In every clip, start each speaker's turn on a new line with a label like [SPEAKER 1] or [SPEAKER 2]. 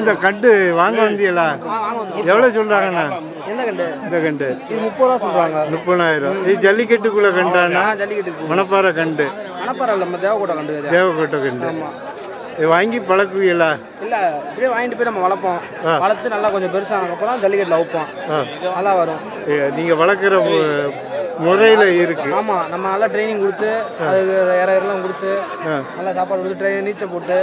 [SPEAKER 1] இந்த கண்டு வாங்க வந்தீங்களா? எவ்வளோ சொல்கிறாங்கண்ணா
[SPEAKER 2] என்ன கண்டு?
[SPEAKER 1] இந்த கண்டு.
[SPEAKER 2] இது முப்பது ரூபா சொல்றாங்க.
[SPEAKER 1] முப்பதாயிரம். இது ஜல்லிக்கட்டுக்குள்ள கண்டாண்ணா?
[SPEAKER 2] ஜல்லிக்கட்டு
[SPEAKER 1] மணப்பாறை கண்டு.
[SPEAKER 2] மணப்பாறை நம்ம தேவக்கோட்டை கண்டு.
[SPEAKER 1] தேவக்கோட்டை கண்டு. வாங்கி பழக்குவீங்களா?
[SPEAKER 2] இல்ல இப்படியே வாங்கிட்டு போய் நம்ம வளர்ப்போம். வளர்த்து நல்லா கொஞ்சம் பெருசானதுக்கு அப்புறம் ஜல்லிக்கட்டுல வைப்போம். நல்லா வரும்.
[SPEAKER 1] நீங்கள் வளர்க்குற முறையில் இருக்கு.
[SPEAKER 2] ஆமா நம்ம நல்லா ட்ரைனிங் கொடுத்து அதுக்கு இறகுலாம் கொடுத்து. நல்லா சாப்பாடு கொடுத்து ட்ரைனிங் நீச்சல் போட்டு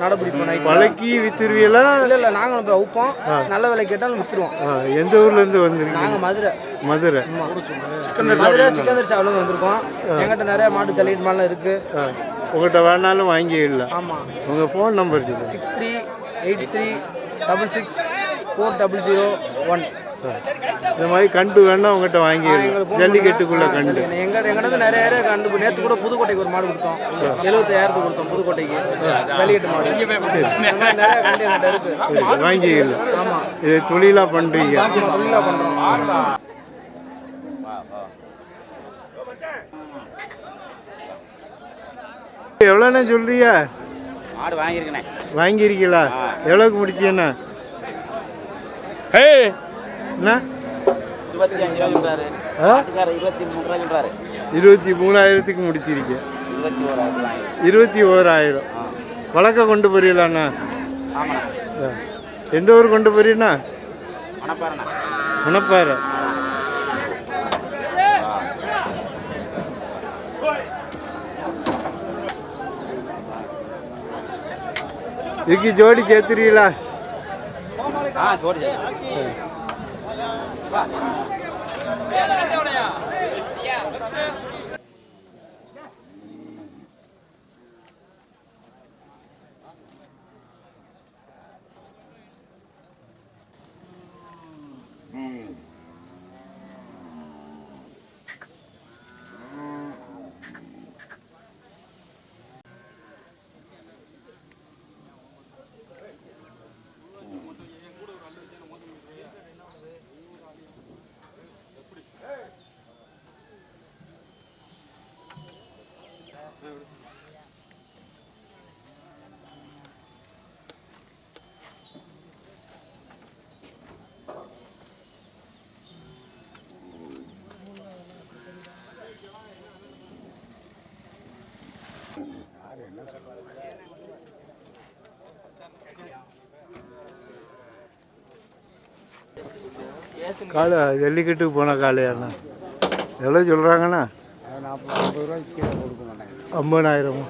[SPEAKER 2] நடைபிடிப்போம் நைட்
[SPEAKER 1] பழக்கி வித்துருவீங்களா
[SPEAKER 2] இல்ல இல்ல நாங்களும் போய் வைப்போம் நல்ல விலை கேட்டாலும் வித்துருவோம்.
[SPEAKER 1] எந்த ஊர்லேருந்து வந்திருக்கீங்க?
[SPEAKER 2] நாங்க மதுரை.
[SPEAKER 1] மதுரை.
[SPEAKER 2] மதுரை சிக்கந்தர் சாவலேருந்து வந்திருக்கோம். எங்கிட்ட நிறைய மாட்டு ஜல்லிக்கட்டு மாடலாம் இருக்கு.
[SPEAKER 1] ஆ. உங்கள்கிட்ட வேணாலும் வாங்கிடலாம்.
[SPEAKER 2] ஆமா.
[SPEAKER 1] உங்கள் phone number
[SPEAKER 2] six three eight three double six four double zero one
[SPEAKER 1] இந்த மாதிரி கண்டு வேணா உங்கள்கிட்ட வாங்கிடலாம். ஜல்லிக்கட்டுக்குள்ள கண்டு.
[SPEAKER 2] எங்க எங்கிட்ட நிறைய நிறைய கண்டு நேற்று கூட புதுக்கோட்டைக்கு ஒரு மாடு கொடுத்தோம். எழுபத்தாயிரத்துக்கு கொடுத்தோம் புதுக்கோட்டைக்கு. ஜல்லிக்கட்டு மாடு. நிறைய கண்டு எங்கிட்ட இருக்கு.
[SPEAKER 1] சரி, வாங்கிக்கலாம்
[SPEAKER 2] ஆமா.
[SPEAKER 1] இது தொழிலாக பண்ணுறீங்க
[SPEAKER 2] ஆமா தொழிலா பண்றோம்.
[SPEAKER 1] எவ்வளோண்ணே சொல்றீங்க?
[SPEAKER 3] மாடு வாங்கியிருக்கேனே.
[SPEAKER 1] வாங்கியிருக்கீங்களா? எவ்வளோக்கு முடிச்சீங்கண்ணா என்ன?
[SPEAKER 3] இருபத்தி
[SPEAKER 1] மூணாயிரத்துக்கு முடிச்சிருக்க
[SPEAKER 3] இருபத்தி ஓராயிரம்.
[SPEAKER 1] வழக்க கொண்டு போறீங்களாண்ணா எந்த ஊர் கொண்டு
[SPEAKER 3] போறீண்ணா
[SPEAKER 1] மணப்பாறை இதுக்கு ஜோடி சேர்த்துறீங்களா? ஜோடி 别在这钓了呀！
[SPEAKER 3] ஆ ஜோடி
[SPEAKER 1] ஜல்லிக்கட்டுக்கு போன காளையாண்ணா எவ்வளோ சொல்கிறாங்கண்ணா
[SPEAKER 2] நாற்பது ஐம்பது ரூபாய்க்கு
[SPEAKER 1] ஐம்பதாயிரமா.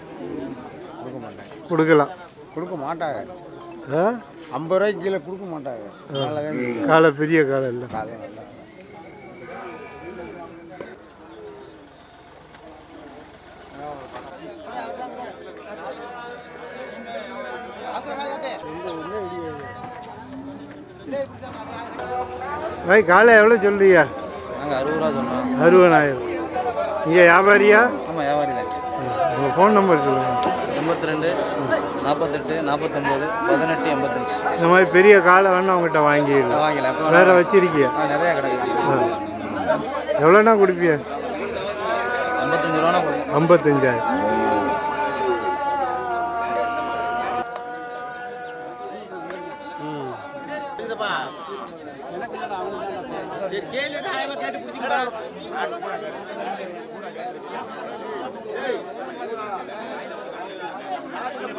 [SPEAKER 2] கொடுக்க மாட்டாங்க
[SPEAKER 1] கொடுக்கலாம்.
[SPEAKER 2] கொடுக்க மாட்டாங்க. ஐம்பது ரூபாய்க்கு கீழே கொடுக்க மாட்டாங்க.
[SPEAKER 1] காலை பெரிய காலை இல்லை.
[SPEAKER 2] காலம்
[SPEAKER 1] பாய் காலை எவ்வளோ சொல்றியா
[SPEAKER 3] நாங்கள் அறுபது ரூபா சொன்னோம்.
[SPEAKER 1] அறுபதாயிரம். நீங்கள் வியாபாரியா?
[SPEAKER 3] ஆமாம்
[SPEAKER 1] உங்கள் ஃபோன் நம்பர் சொல்லுங்கள்
[SPEAKER 3] எண்பத்தி ரெண்டு நாற்பத்தெட்டு நாற்பத்தொம்போது பதினெட்டு எண்பத்தஞ்சு.
[SPEAKER 1] இந்த மாதிரி பெரிய காலை வேணா உங்கள்கிட்ட வாங்கிடலாம்.
[SPEAKER 3] வாங்கல
[SPEAKER 1] வேற வச்சிருக்கியா?
[SPEAKER 3] நிறையா கிடைக்குது
[SPEAKER 1] ஆ. எவ்வளோண்ணா கொடுப்பியா?
[SPEAKER 3] ஐம்பத்தஞ்சு ரூபானா கொடுக்கும்
[SPEAKER 1] ஐம்பத்தஞ்சாயிரம்.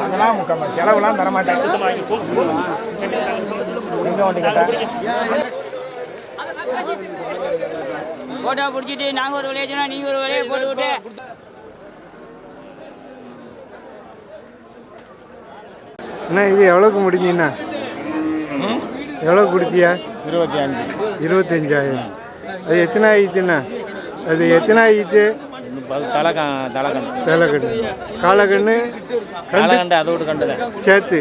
[SPEAKER 4] அதெல்லாம் முக்கியமா செலவுலாம் தர மாட்டேன் எங்க வண்டி கேட்டா?
[SPEAKER 5] போட்டோ பிடிச்சிட்டு நாங்கள் ஒரு விளையாட சொன்னா நீங்கள் ஒரு விளையாட போட்டு விட்டு.
[SPEAKER 1] அண்ணா இது எவ்வளோக்கு முடிஞ்சீண்ணா எவ்வளோ கொடுத்தியா
[SPEAKER 6] இருபத்தி அஞ்சு.
[SPEAKER 1] இருபத்தஞ்சாயிரம் அது எத்தனை ஆயிடுச்சுண்ணா அது எத்தனை ஆயிடுச்சு?
[SPEAKER 6] தலைக்கா தலைக்கண்டு
[SPEAKER 1] வேலைக்கண்ணு காலக்கண்ணு கண்டு?
[SPEAKER 6] தலைக்கண்டு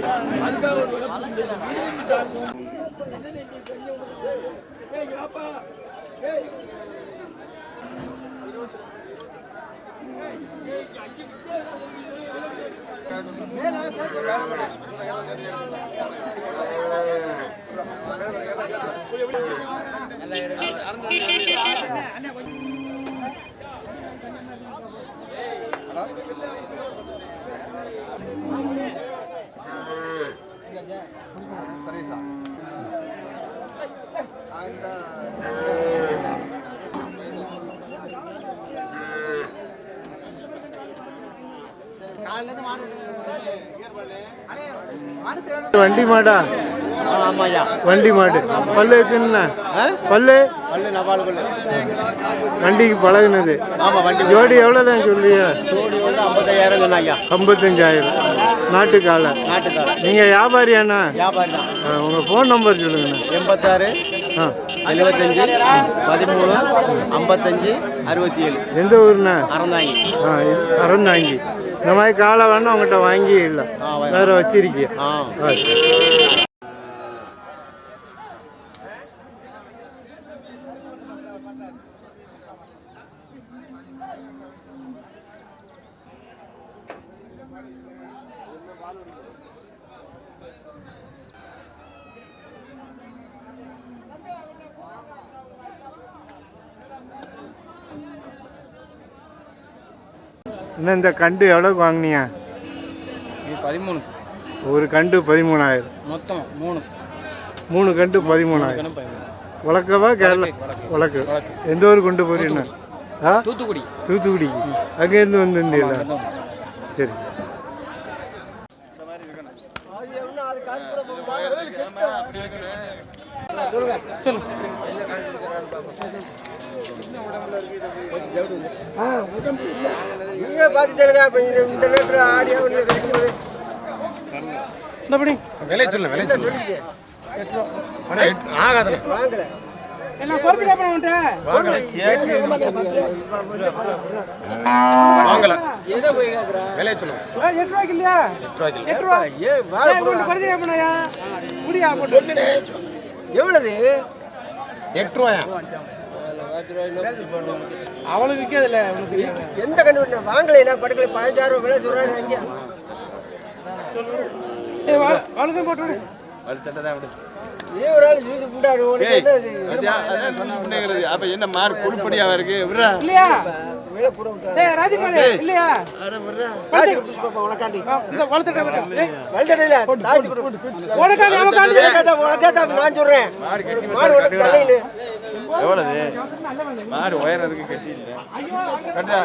[SPEAKER 6] அதோடு கண்டு தான்
[SPEAKER 1] சேர்த்து வண்டி மாடா? வண்டி மாடு. பல்லு எத்தனைண்ணா பல்லு?
[SPEAKER 6] பல்லு நவாலு பல்லு
[SPEAKER 1] வண்டிக்கு பழகுனது.
[SPEAKER 6] ஆமாம் வண்டி
[SPEAKER 1] ஜோடி எவ்வளோ தான் சொல்றியா
[SPEAKER 6] ஜோடி வந்து ஐம்பத்தாயிரம் சொன்னாய்யா
[SPEAKER 1] ஐம்பத்தஞ்சாயிரம். நாட்டு காலை
[SPEAKER 6] நாட்டுக்கார
[SPEAKER 1] நீங்கள் வியாபாரியாண்ணா
[SPEAKER 6] வியாபாரி தான்
[SPEAKER 1] ஆ, உங்க ஃபோன் நம்பர் சொல்லுங்கண்ணா.
[SPEAKER 6] எண்பத்தாறு
[SPEAKER 1] ஆ.
[SPEAKER 6] எழுபத்தஞ்சு பதிமூணு ஐம்பத்தஞ்சு அறுபத்தி ஏழு
[SPEAKER 1] எந்த ஊர்ண்ணா?
[SPEAKER 6] அறந்தாங்கி.
[SPEAKER 1] ஆ அறந்தாங்கி. இந்த மாதிரி காலை வேணா உங்கள்கிட்ட வாங்கி இல்லை. வேற வச்சிருக்கிய?
[SPEAKER 6] ஆ.
[SPEAKER 1] இன்னும் இந்த கண்டு எவ்வளோக்கு வாங்கினியா?
[SPEAKER 7] பதிமூணு.
[SPEAKER 1] ஒரு கண்டு பதிமூணாயிரம்.
[SPEAKER 7] மொத்தம் மூணு.
[SPEAKER 1] மூணு கண்டு பதிமூணாயிரம். வளர்க்கவா கேரளா? வளர்க்கு எந்த ஊர் கொண்டு போறீங்க? ஆ?
[SPEAKER 7] தூத்துக்குடி.
[SPEAKER 1] தூத்துக்குடிக்கு அங்கேருந்து வந்துருந்தீங்களா சரி.
[SPEAKER 6] விலை சொல்ல விலை சொல்ல. ஆகாது வாங்கல விலை சொல்லுங்க எட்டு ரூபாயா?
[SPEAKER 7] அவளுக்கு விற்காதுல்ல
[SPEAKER 3] எந்த கண்டு வாங்கலைன்னா படுக்கல பதினஞ்சாயிரம் விலை சொல்றாங்க அங்கே
[SPEAKER 7] வலுதும் போட்டு விடு.
[SPEAKER 3] நீ ஒரு ஆள் ஜூஸ் புண்டாரு உனக்கு?
[SPEAKER 8] அப்ப என்ன மாறு பொறுப்படியாவா இருக்கு? விடுறா.
[SPEAKER 7] இல்லையா?
[SPEAKER 3] விட்டாரு.
[SPEAKER 7] ஏய் ராஜகுமாரி இல்லையா
[SPEAKER 3] தாஜி குடிச்சு பாப்பா, உனக்காண்டி
[SPEAKER 7] இந்த வளர்த்துட்ட
[SPEAKER 3] வளர்த்தடையில, தாஜி குடு.
[SPEAKER 7] உனக்காண்டி அவக்காண்டி
[SPEAKER 3] உனக்காக உனக்காக நான் சொல்றேன் மாடு உனக்கு தலையில
[SPEAKER 8] எவ்வளவு மாறு உயரதுக்கு கட்டி இல்ல கட்டா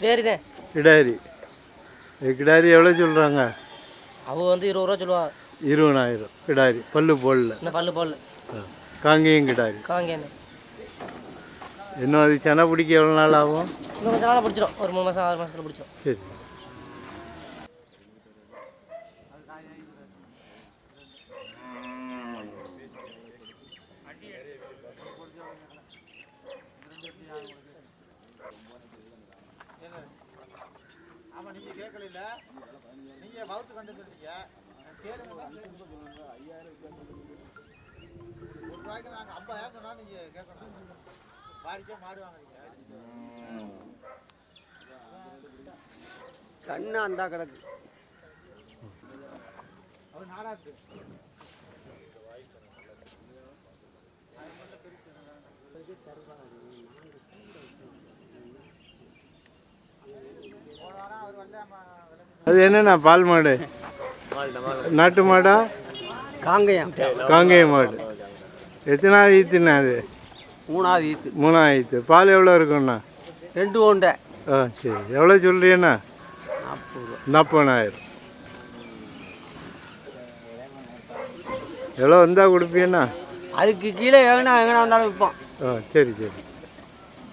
[SPEAKER 9] கிடேரிதான்
[SPEAKER 1] கிடாரி. கிடாரி எவ்வளோ சொல்கிறாங்க
[SPEAKER 9] அவங்க வந்து இருபது ரூபா சொல்லுவா
[SPEAKER 1] இருபதாயிரம் கிடாரி. பல்லு போடல.
[SPEAKER 9] இன்னும் பல்லு போடல.
[SPEAKER 1] காங்கேயம் கிடாரி.
[SPEAKER 9] காங்கேன்னு
[SPEAKER 1] இன்னும் அது செனை பிடிக்க எவ்வளோ நாள் ஆகும்?
[SPEAKER 9] இன்னும் கொஞ்ச நாள் பிடிச்சிரும். ஒரு மூணு மாதம் ஆறு மாதத்துல பிடிச்சிரும்.
[SPEAKER 1] சரி.
[SPEAKER 10] வகுத்து கண்டு சொல்றீங்க ஒரு ரூபாய்க்கு நாங்க ஐம்பதாயிரம் சொன்னா நீங்க கேட்கணும் வாரிக்கே மாடு வாங்குறீங்க.
[SPEAKER 3] கண்ணு அந்த கிடக்கு.
[SPEAKER 10] அவர் நாலாத்து போன வாரம் அவர் வந்து நம்ம விளம்பரம்
[SPEAKER 1] அது என்னண்ணா பால் மாடு? நாட்டு மாடா?
[SPEAKER 3] காங்கயம்.
[SPEAKER 1] காங்கேய மாடு. எத்தனாவது ஈத்துண்ணா அது?
[SPEAKER 3] மூணாவது ஈத்து.
[SPEAKER 1] மூணாவது ஈத்து. பால் எவ்வளோ இருக்குண்ணா
[SPEAKER 3] ரெண்டு ஒண்டை
[SPEAKER 1] ஆ சரி. எவ்வளோ சொல்கிறீண்ணா நாற்பதாயிரம். எவ்வளோ வந்தால் கொடுப்பீண்ணா
[SPEAKER 3] அதுக்கு கீழே எங்கனா எங்கனா வந்தாலும் விற்போம்
[SPEAKER 1] ஆ சரி சரி.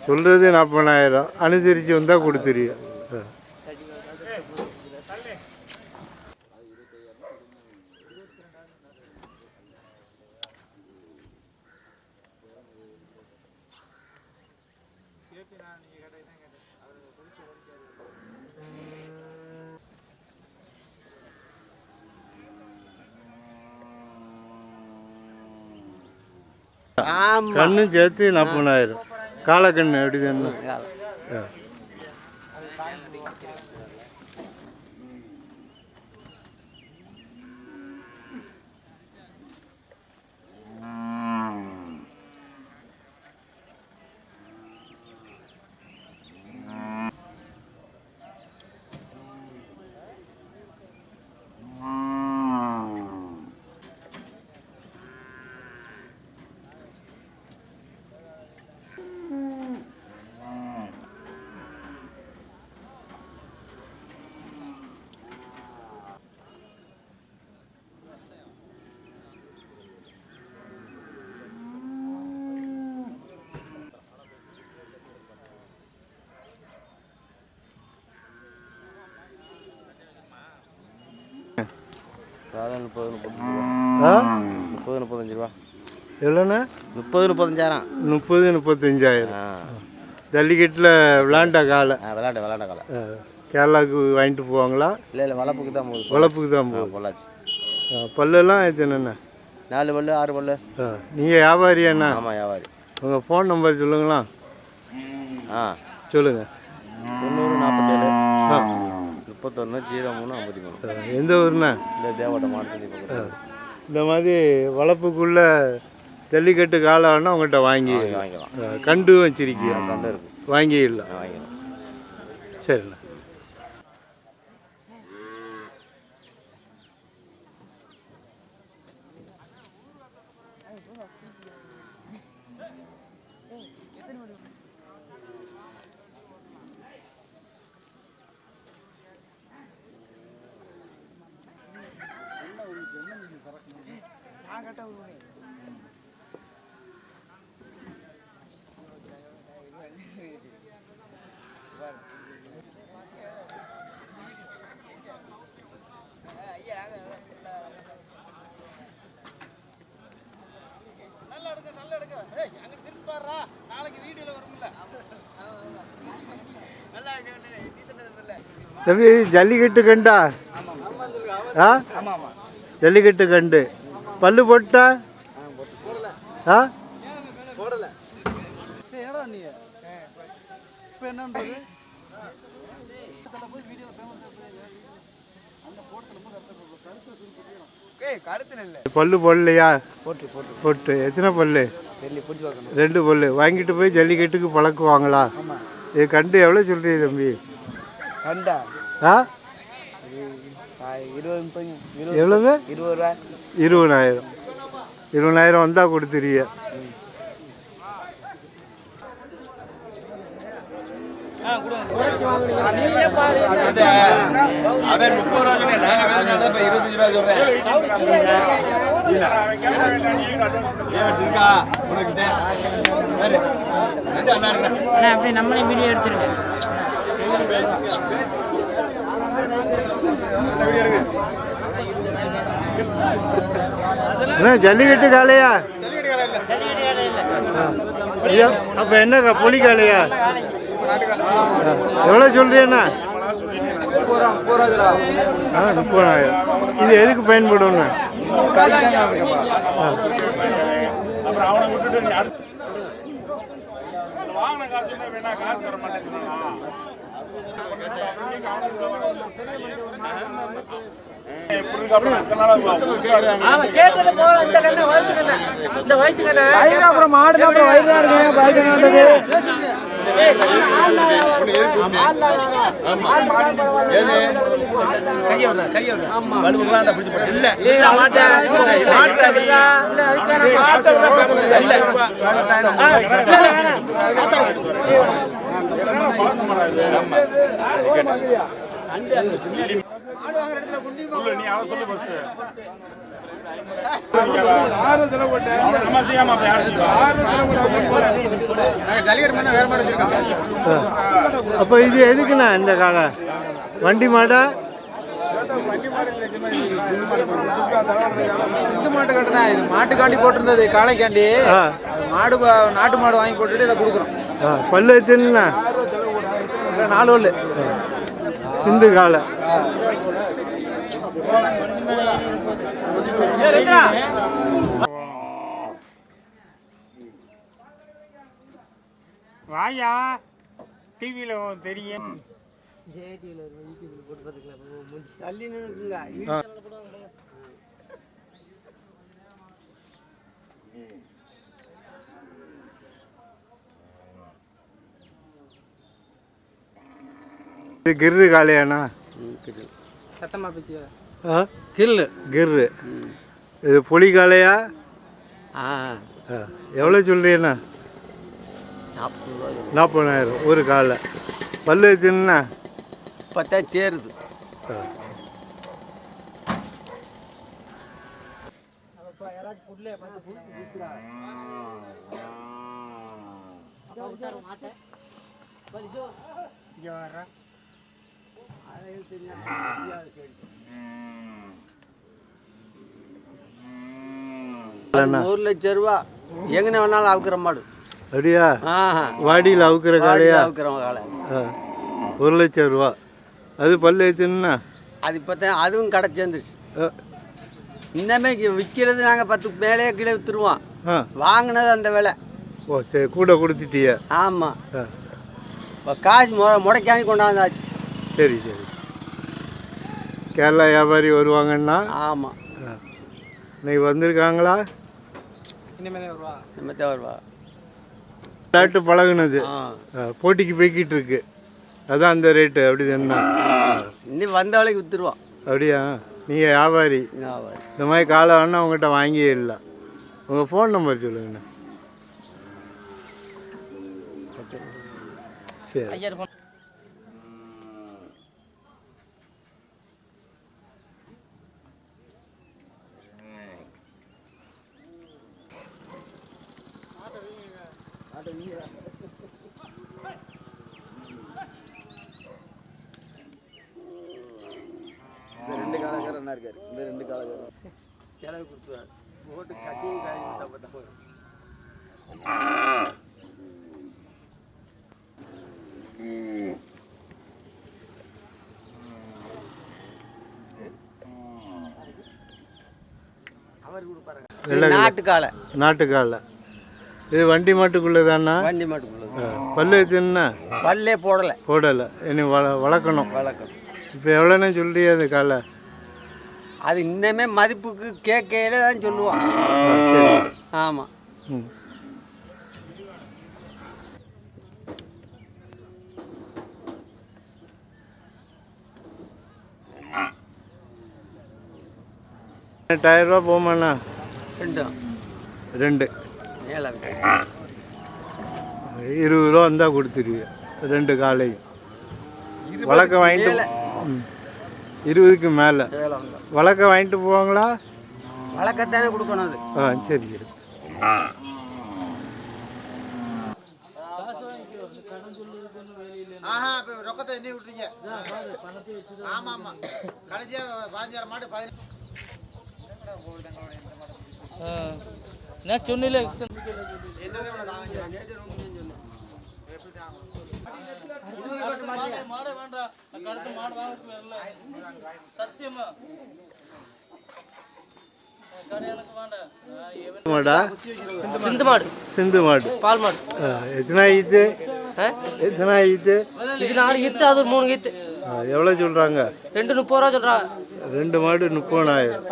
[SPEAKER 1] சொல்கிறது நாற்பதாயிரம். அனுசரித்து வந்தால் கொடுத்துருவியா ஆ
[SPEAKER 3] ஆமா
[SPEAKER 1] கண்ணும் சேர்த்து நாற்பதாயிரம் காலக்கண்ணு எப்படி
[SPEAKER 6] முப்பது முப்பது முப்பத்தஞ்சு ரூபா.
[SPEAKER 1] எவ்வளோண்ணா?
[SPEAKER 6] முப்பது முப்பத்தஞ்சாயிரம்.
[SPEAKER 1] முப்பது முப்பத்தஞ்சாயிரம். ஜல்லிக்கட்டில் விளாண்ட காலை?
[SPEAKER 6] விளாண்ட விளாண்ட காலை.
[SPEAKER 1] கேரளாவுக்கு வாங்கிட்டு போவாங்களா?
[SPEAKER 6] இல்லை இல்லை வளப்புக்கு தான் போகுது.
[SPEAKER 1] வளப்புக்கு தான்
[SPEAKER 6] ஆ
[SPEAKER 1] போகும்
[SPEAKER 6] பொள்ளாச்சி.
[SPEAKER 1] பல்லெல்லாம் எத்தனைண்ணா
[SPEAKER 6] நாலு பல்லு ஆறு பல்லு.
[SPEAKER 1] நீங்கள் வியாபாரியாண்ணா?
[SPEAKER 6] ஆமாம் வியாபாரி.
[SPEAKER 1] உங்கள் ஃபோன் நம்பர் சொல்லுங்களா
[SPEAKER 6] ஆ.
[SPEAKER 1] சொல்லுங்கள்
[SPEAKER 6] தொண்ணூறு நாற்பத்தேழு
[SPEAKER 1] ஆ.
[SPEAKER 6] முப்பத்தொன்று ஜீரோ மூணு ஐம்பத்தி மூணு.
[SPEAKER 1] எந்த ஊருண்ணா?
[SPEAKER 6] இந்த தேவட்ட மாவட்டத்தில்
[SPEAKER 1] இந்த மாதிரி வளர்ப்புக்குள்ள ஜல்லிக்கட்டு காலை வேணா உங்கள்கிட்ட வாங்கி
[SPEAKER 6] வாங்கி வாங்கிக்கலாம்.
[SPEAKER 1] கண்டு வச்சிருக்கீங்க
[SPEAKER 6] கண்டு இருக்கு.
[SPEAKER 1] வாங்கிடலாம்.
[SPEAKER 6] வாங்கிக்கலாம்.
[SPEAKER 1] சரிண்ணா. தம்பி ஜல்லிக்கட்டு கண்டா? ஆ? ஜல்லிக்கட்டு கண்டு. பல்லு போட்டா? ஆ? பல்லு போடலையா?
[SPEAKER 3] போட்டு.
[SPEAKER 1] எத்தனை பல்லு? ரெண்டு பல்லு. வாங்கிட்டு போய் ஜல்லிக்கட்டுக்கு பழக்குவாங்களா? இது கண்டு எவ்வளோ சொல்றீங்க தம்பி? ஆ? எவ்வளவு?
[SPEAKER 3] இருபது ரூபா.
[SPEAKER 1] இருபதாயிரம். இருபதாயிரம் வந்தால்
[SPEAKER 8] முப்பது ரூபா சொன்னேன் நாங்க வேலை இப்ப இருபத்தஞ்சு ரூபா இருக்கா உனக்கு
[SPEAKER 5] அப்படியே நம்மளே வீடியோ எடுத்துருங்க.
[SPEAKER 1] என்ன ஜல்லிக்கட்டு காளையா ஐயா அப்போ என்ன புலி காலையா? எவ்வளோ சொல்றீங்கண்ணா ஆ முப்பதாயிரம். இது எதுக்கு பயன்படும்ண்ணா
[SPEAKER 4] வாங்கின காசு வேணா காசு வர மாட்டேங்கிறானா? அப்புறம்
[SPEAKER 10] மாடு அப்புறம் வயிறு தான்
[SPEAKER 4] நீ அவன் சொல்லு first. அவனை நம்ம செய்யாம அப்ப யார் செய்வா?
[SPEAKER 1] அப்போ இது எதுக்குண்ணா இந்த காலை வண்டி மாடா?
[SPEAKER 2] சிந்து மாட்டு கட்டு தான் இது மாட்டுக்காண்டி போட்டிருந்தது காளைக்காண்டி. மாடு நாட்டு மாடு வாங்கி போட்டுட்டு இதை கொடுக்குறோம்.
[SPEAKER 1] பல்லு
[SPEAKER 2] இதுல நாலு வல்லு
[SPEAKER 1] சிந்து காலை.
[SPEAKER 4] வாயா டிவியில தெரியும்.
[SPEAKER 1] இது கிர்ரு காளையாண்ணா
[SPEAKER 2] சத்தமா பேசிய
[SPEAKER 3] கில்லு
[SPEAKER 1] கிர்ரு. இது புலி காளையா? எவ்வளோ
[SPEAKER 3] ரூபா.
[SPEAKER 1] நாற்பதாயிரம் ஒரு காலை. பல்லு எத்தனைண்ணா?
[SPEAKER 3] பத்தா சேருது.
[SPEAKER 1] ஆ. அண்ணா,
[SPEAKER 3] ஒரு லட்சம் ரூபா. எங்கன வேணாலும் அவுக்கிற மாடு.
[SPEAKER 1] அப்படியா? வாடியில் அவுக்கிற காளையா
[SPEAKER 3] அவுக்கிறவங்க காலை
[SPEAKER 1] ஒரு லட்சம் ரூபா. அது பல்லு எத்தனைண்ணா?
[SPEAKER 3] அது இப்போ தான் அதுவும் கடை சேர்ந்துருச்சு இன்னமே விற்கிறது நாங்கள் பத்து மேலே கீழே விற்றுருவோம் வாங்கினது அந்த விலை.
[SPEAKER 1] ஓ சரி கூட கொடுத்துட்டியா.
[SPEAKER 3] ஆமாம் இப்போ காசு மொ முடைக்காணி கொண்டாந்தாச்சு.
[SPEAKER 1] சரி சரி. கேரளா வியாபாரி வருவாங்கன்னா?
[SPEAKER 3] ஆமாம்
[SPEAKER 1] ஆ. இன்னைக்கு வந்திருக்காங்களா?
[SPEAKER 2] இனிமேல் வருவா.
[SPEAKER 3] நம்ம தான் வருவா.
[SPEAKER 1] விளையாட்டு பழகுனது.
[SPEAKER 3] ஆ.
[SPEAKER 1] ஆ, போட்டிக்கு போய்கிட்டு இருக்கு. அதான் அந்த ரேட்டு அப்படி தானே
[SPEAKER 3] இன்னும் வந்த வேலைக்கு விற்றுருவோம்
[SPEAKER 1] அப்படியா? நீங்கள் வியாபாரி. இந்த மாதிரி காலை வேணா உங்கள்கிட்ட வாங்கியே இல்லை. உங்கள் ஃபோன் நம்பர் சொல்லுங்கண்ணா சரி
[SPEAKER 9] ஐயா ஃபோன்
[SPEAKER 10] இந்த ரெண்டு காலக்காரன் என்ன இருக்காரு இந்த ரெண்டு காலக்காரன்
[SPEAKER 3] செலவு கொடுத்துருவார் போட்டு கட்டியும் காய் விட்டா பார்த்தா
[SPEAKER 1] வெள்ளை
[SPEAKER 3] நாட்டுக்காலை.
[SPEAKER 1] நாட்டுக்கால. இது வண்டி மாட்டுக்குள்ளே தானா?
[SPEAKER 3] வண்டி மாட்டுக்குள்ளது
[SPEAKER 1] பல்லு எத்தனைண்ணா
[SPEAKER 3] பல்லே போடலை.
[SPEAKER 1] போடலை. இனி வள வளர்க்கணும்.
[SPEAKER 3] வழக்கம்
[SPEAKER 1] இப்போ எவ்வளோண்ணே சொல்றியா அது காலை?
[SPEAKER 3] அது இன்னமே மதிப்புக்கு கேட்கையில தான் சொல்லுவான். ஆமாம்
[SPEAKER 1] ம். எட்டாயிரம் ரூபா போமாண்ணா. ரெண்டு?
[SPEAKER 3] மேலே
[SPEAKER 1] இருபது ரூபா இருந்தால் கொடுத்துருவீங்க ரெண்டு காலையும். வழக்க வாங்கிட்டு. இருபதுக்கு மேலே. வழக்க வாங்கிட்டு போவாங்களா?
[SPEAKER 3] வழக்கத்தானே கொடுக்கணும் அது.
[SPEAKER 1] ஆ சரி சரி.
[SPEAKER 10] ஆஹா இப்போ ரொக்கத்தை எண்ணி விட்டுறீங்க ஆமா ஆமா. கடைசியா பாஞ்சாயிரம் மாடு பதினஞ்சு
[SPEAKER 9] நான் சொன்னில
[SPEAKER 10] சொன்னேன்
[SPEAKER 11] மாடே வேண்டாம் வாங்கறதுக்கு வரல. சத்தியமா. கடை எனக்கு வேண்டாம் நான் எவன்
[SPEAKER 1] மாடா?
[SPEAKER 9] சிந்து மாடு.
[SPEAKER 1] சிந்து மாடு.
[SPEAKER 9] பால் மாடு.
[SPEAKER 1] ஆ, எத்தனை ஈத்து? எத்தனை ஈத்து?
[SPEAKER 9] இது நாலு ஈத்து அது ஒரு மூணு ஈத்து.
[SPEAKER 1] எவ்வளோ சொல்கிறாங்க
[SPEAKER 9] ரெண்டு முப்பது ரூபா சொல்றா
[SPEAKER 1] ரெண்டு மாடு முப்பதாயிரம்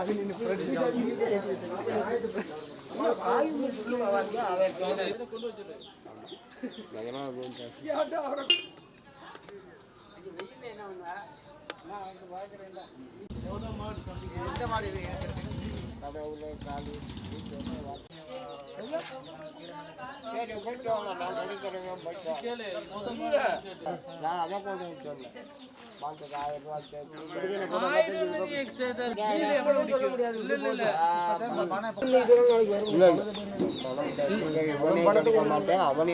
[SPEAKER 11] இல்ல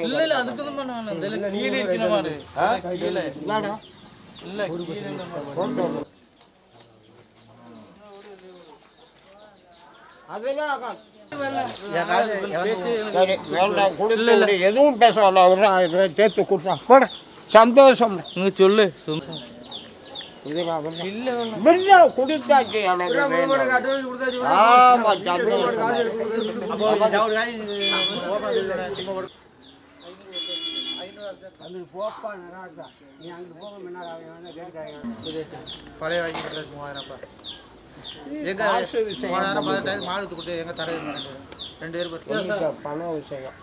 [SPEAKER 11] இல்ல அதுக்கு தான் பண்ண வேணாம் இதுல கீழே இருக்கிற மாடு கீழே இல்ல கீழே இந்த மாடு
[SPEAKER 4] எதுவும் பேச வேண்டாம் கொடுத்தான் கொடுத்தா போட சந்தோஷம்
[SPEAKER 11] நீங்க சொல்லு
[SPEAKER 4] கொடுத்தாச்சு ஆமா சந்தோஷம்
[SPEAKER 10] பழைய வாங்கி கட்டுறது எங்க பதினெட்டாயிரம் மாடு கொடுத்து எங்க தர ரெண்டு பேர் பத்து
[SPEAKER 4] பண விஷயம்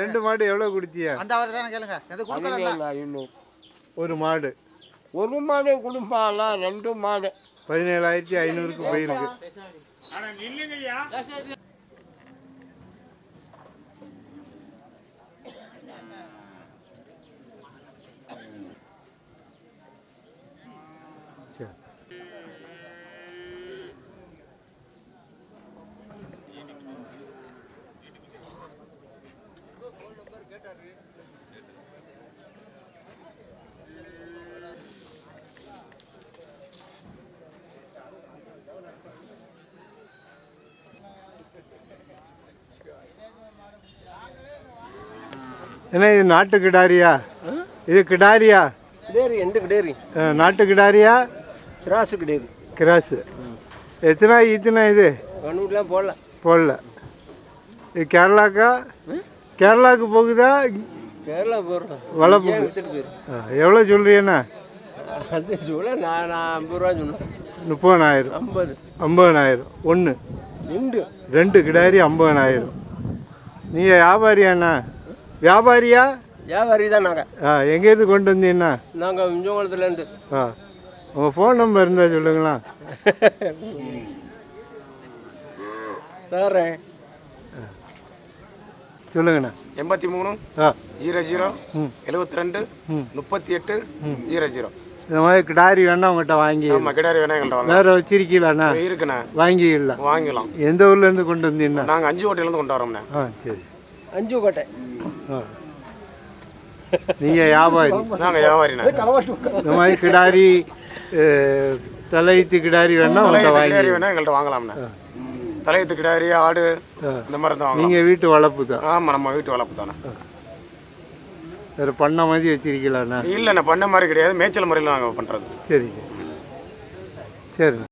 [SPEAKER 1] ரெண்டு மாடு எவ்வளோ கொடுத்தியா
[SPEAKER 10] அந்த அவர் தானே கேளுங்க. எது கொடுக்கல
[SPEAKER 4] இன்னும்
[SPEAKER 1] ஒரு மாடு.
[SPEAKER 4] ஒரு மாடு குடும்பால ரெண்டு மாடு.
[SPEAKER 1] பதினேழாயிரத்தி ஐநூறுக்கு போயிருக்கு. ஆனா நில்லுங்கய்யா. என்ன இது நாட்டு கிடாரியா? இது கிடாரியா?
[SPEAKER 3] கிடேரி எண்டு கிடேரி?
[SPEAKER 1] நாட்டு கிடாரியா?
[SPEAKER 3] சிராசு கிடேரி.
[SPEAKER 1] கிராஸு எத்தனை ஈத்துனா இது?
[SPEAKER 3] ஒன்றுலாம் போடல.
[SPEAKER 1] போடல. இது கேரளாக்கா? கேரளாவுக்கு போகுதா?
[SPEAKER 3] கேரளா
[SPEAKER 1] வளர்ப்பு
[SPEAKER 3] எடுத்துட்டு போயிரு.
[SPEAKER 1] எவ்வளோ சொல்றீண்ணா
[SPEAKER 3] அது சொல்ல நான் நான் ஐம்பது ரூபா சொன்னேன்.
[SPEAKER 1] முப்பதனாயிரம்
[SPEAKER 3] ஐம்பது.
[SPEAKER 1] ஐம்பதனாயிரம் ஒன்று
[SPEAKER 3] ரெண்டு.
[SPEAKER 1] ரெண்டு கிடாரி ஐம்பதனாயிரம் நீங்கள் வியாபாரியாண்ணா வியாபாரியா?
[SPEAKER 3] வியாபாரி தான் நாங்கள்
[SPEAKER 1] ஆ எங்கேருந்து கொண்டு வந்தீங்கண்ணா
[SPEAKER 3] நாங்கள் மிஞ்சோங்குளத்துலேருந்து
[SPEAKER 1] ஆ உங்கள் ஃபோன் நம்பர் இருந்தால் சொல்லுங்களா?
[SPEAKER 3] தரேன்
[SPEAKER 1] சொல்லுங்கண்ணா.
[SPEAKER 4] எண்பத்தி மூணு
[SPEAKER 1] ஆ.
[SPEAKER 4] ஜீரோ ஜீரோ
[SPEAKER 1] ம்.
[SPEAKER 4] எழுபத்தி ரெண்டு
[SPEAKER 1] ம்.
[SPEAKER 4] முப்பத்தி எட்டு ஜீரோ ஜீரோ.
[SPEAKER 1] இந்த மாதிரி கிடாரி வேணா உங்கள்கிட்ட வாங்கி.
[SPEAKER 4] ஆமா கிடாரி வேணா எங்கள்கிட்ட வாங்க.
[SPEAKER 1] வேற வச்சிருக்கீங்களாண்ணா?
[SPEAKER 4] இருக்குண்ணே.
[SPEAKER 1] வாங்கிக்கலாம்
[SPEAKER 4] வாங்கிக்கலாம்
[SPEAKER 1] எந்த ஊர்லேருந்து கொண்டு வந்தீங்கண்ணா?
[SPEAKER 4] நாங்கள் அஞ்சு கோட்டையிலேருந்து கொண்டு வரோம்ண்ணே.
[SPEAKER 1] ஆ சரி.
[SPEAKER 3] அஞ்சு கோட்டை
[SPEAKER 1] நீங்கள் வியாபாரி.
[SPEAKER 4] நாங்கள் வியாபாரிண்ணே
[SPEAKER 1] இந்த மாதிரி கிடாரி தலையீத்து கிடாரி வேணா
[SPEAKER 4] கிடாரி வேணா எங்கள்கிட்ட வாங்கலாம்ண்ணே. தலையத்து கிடாரி ஆடு இந்த மாதிரி தான்
[SPEAKER 1] நீங்கள் வீட்டு வளர்ப்பு தான்.
[SPEAKER 4] ஆமாம் நம்ம வீட்டு வளர்ப்பு தானே
[SPEAKER 1] வேறு பண்ண மாதிரி வச்சிருக்கீங்களாண்ணா?
[SPEAKER 4] இல்லைண்ணே பண்ண மாதிரி கிடையாது. மேய்ச்சல் முறையில் நாங்கள் பண்ணுறது
[SPEAKER 1] சரிங்க. சரிண்ணா.